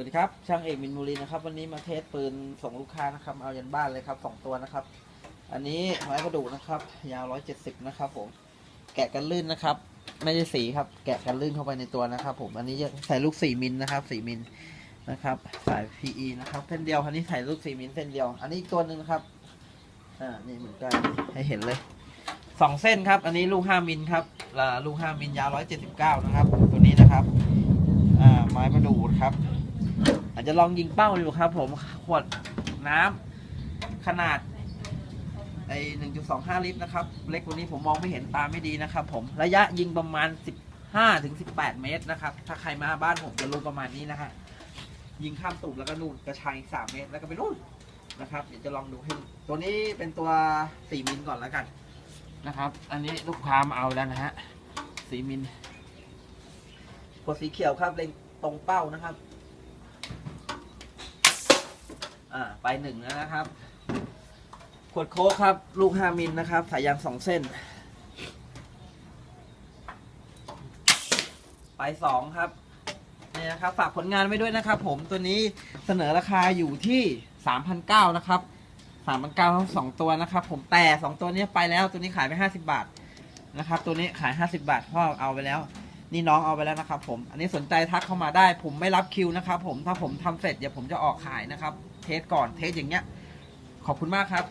วัสดีครับ ช่างเอกมินบุรีนะครับ วันนี้มาเทสปืนส่งลูกค้านะครับ เอายันบ้านเลยครับสองตัวนะครับ อันนี้ไม้กระดูกนะครับ ยาว170นะครับผม แกะกันลื่นนะครับ ไม่ได้สีครับ แกะกันลื่นเข้าไปในตัวนะครับ ผม อันนี้ใส่ลูก4มิลนะครับ4มิลนะครับ สาย PE นะครับเส้นเดียว อันนี้ใส่ลูก4มิลเส้นเดียว อันนี้อีกตัวหนึ่งนะครับ อ่า นี่เหมือนกันให้เห็นเลยสองเส้นครับ อันนี้ลูก5มิลครับอ่าลูก5มิลยาว179นะครับ ตัวนี้นะครับ อ่า ไม้ประดูดครับ จะลองยิงเป้าดูครับ ผมขวดน้ำขนาดไอหนึ่งจุดสองห้าลิตรนะครับ เล็กกว่านี้ผมมองไม่เห็นตาไม่ดีนะครับ ผมระยะยิงประมาณสิบห้าถึงสิบแปดเมตรนะครับ ถ้าใครมาบ้านผมจะรู้ประมาณนี้นะฮะยิงข้ามตุ่มแล้วก็นู่นกระชัยสามเมตรแล้วก็ไปนู่นนะครับ เดี๋ยวจะลองดูให้ตัวนี้เป็นตัวสี่มิลก่อนแล้วกันนะครับ อันนี้ลูกค้ามาเอาแล้วนะฮะสี่มิลขวดสีเขียวครับเล็งตรงเป้านะครับ อ่าไปหนึ่งแล้วนะครับ ขวดโค้กครับ ลูกห้ามิลนะครับ สายยางสองเส้น ไปสองครับนี่นะครับฝากผลงานไว้ด้วยนะครับ ผมตัวนี้เสนอราคาอยู่ที่สามพันเก้านะครับสามพันเก้าทั้งสองตัวนะครับ ผมแต่สองตัวนี้ไปแล้วตัวนี้ขายไปห้าสิบาทนะครับ ตัวนี้ขายห้าสิบาทพ่อเอาไปแล้ว นี่น้องเอาไปแล้วนะครับผม อันนี้สนใจทักเข้ามาได้ ผมไม่รับคิวนะครับผม ถ้าผมทำเสร็จเดี๋ยวผมจะออกขายนะครับ เทสก่อน เทสอย่างเงี้ย ขอบคุณมากครับ